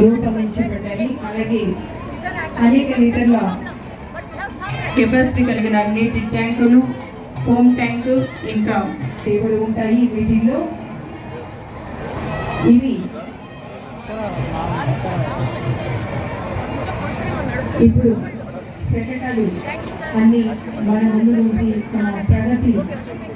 రూపొందించబడ్డాయి అలాగే అనేక లీటర్ల కెపాసిటీ కలిగిన నీటి ట్యాంకులు ఫోమ్ ట్యాంక్ ఇంకా టేబుల్ ఉంటాయి వీటిల్లో. ఇవి ఇప్పుడు సెక్రటరీ అన్ని మన ముందు నుంచి తమ ప్రగతి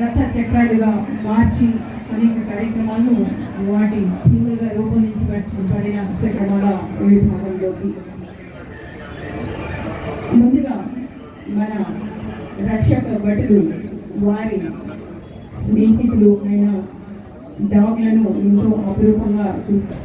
రథ చక్రాలుగా మార్చి అనేక కార్యక్రమాలను వాటి థీములుగా రూపొందించబడిన శకమాల విభాగంలోకి. ముందుగా మన రక్షక భటులు వారి స్నేహితులు అయిన డాగ్లను ఎంతో అపురూపంగా చూస్తారు.